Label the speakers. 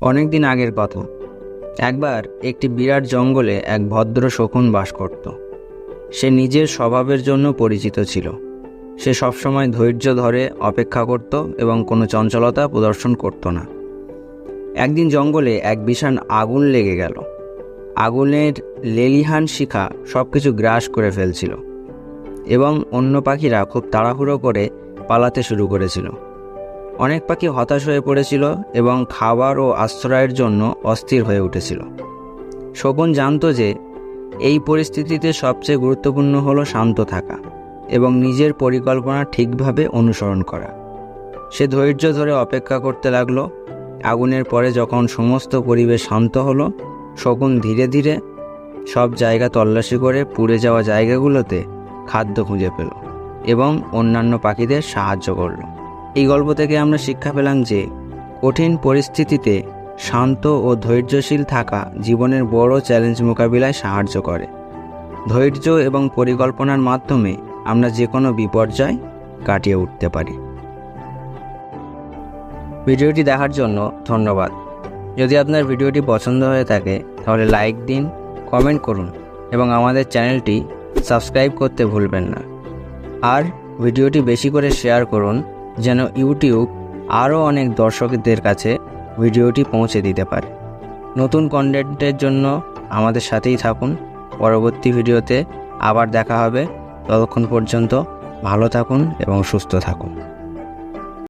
Speaker 1: অনেক দিন আগের কথা। একবার একটি বিরাট জঙ্গলে এক ভদ্র শকুন বাস করত। সে নিজের স্বভাবের জন্য পরিচিত ছিল। সে সবসময় ধৈর্য ধরে অপেক্ষা করত এবং কোনো চঞ্চলতা প্রদর্শন করত না। একদিন জঙ্গলে এক বিশাল আগুন লেগে গেল। আগুনের লেলিহান শিখা সব কিছু গ্রাস করে ফেলছিল এবং অন্য পাখিরা খুব তাড়াহুড়ো করে পালাতে শুরু করেছিল। অনেক পাখি হতাশ হয়ে পড়েছিল এবং খাবার ও আশ্রয়ের জন্য অস্থির হয়ে উঠেছিল। শকুন জানতো যে, এই পরিস্থিতিতে সবচেয়ে গুরুত্বপূর্ণ হলো শান্ত থাকা এবং নিজের পরিকল্পনা ঠিকভাবে অনুসরণ করা। সে ধৈর্য ধরে অপেক্ষা করতে লাগল। আগুনের পরে যখন সমস্ত পরিবেশ শান্ত হলো শকুন ধীরে ধীরে সব জায়গা তল্লাশি করে পুড়ে যাওয়া জায়গাগুলোতে খাদ্য খুঁজে পেল এবং অন্যান্য পাখিদের সাহায্য করল। এই গল্প থেকে আমরা শিক্ষা পেলাম যে কঠিন পরিস্থিতিতে শান্ত ও ধৈর্যশীল থাকা জীবনের বড় চ্যালেঞ্জ মোকাবিলায় সাহায্য করে। ধৈর্য এবং পরিকল্পনার মাধ্যমে আমরা যে কোনো বিপর্যয় কাটিয়ে উঠতে পারি। ভিডিওটি দেখার জন্য ধন্যবাদ। যদি আপনার ভিডিওটি পছন্দ হয়ে থাকে, তাহলে লাইক দিন, কমেন্ট করুন এবং আমাদের চ্যানেলটি সাবস্ক্রাইব করতে ভুলবেন না। আর ভিডিওটি বেশি করে শেয়ার করুন যেন ইউটিউব আরও অনেক দর্শকদের কাছে ভিডিওটি পৌঁছে দিতে পারে। নতুন কন্টেন্টের জন্য আমাদের সাথেই থাকুন। পরবর্তী ভিডিওতে আবার দেখা হবে। ততক্ষণ পর্যন্ত ভালো থাকুন এবং সুস্থ থাকুন।